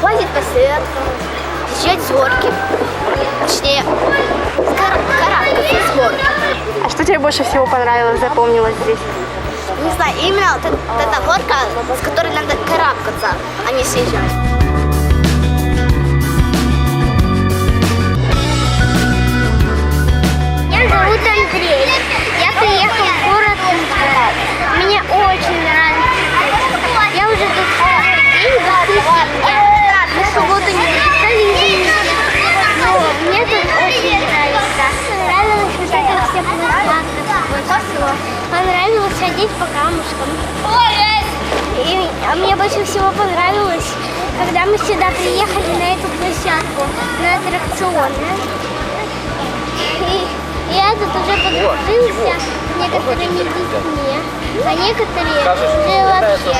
Ходит по свету, езжает с горки. Точнее, карабкаться с горки. А что тебе больше всего понравилось, запомнилось здесь? Не знаю, именно вот эта горка, с которой надо карабкаться, а не съезжать. Понравилось ходить по камушкам. И, а мне больше всего понравилось, когда мы сюда приехали на эту площадку, на аттракционы. И я тут уже подружился некоторыми детьми, а некоторые уже вообще.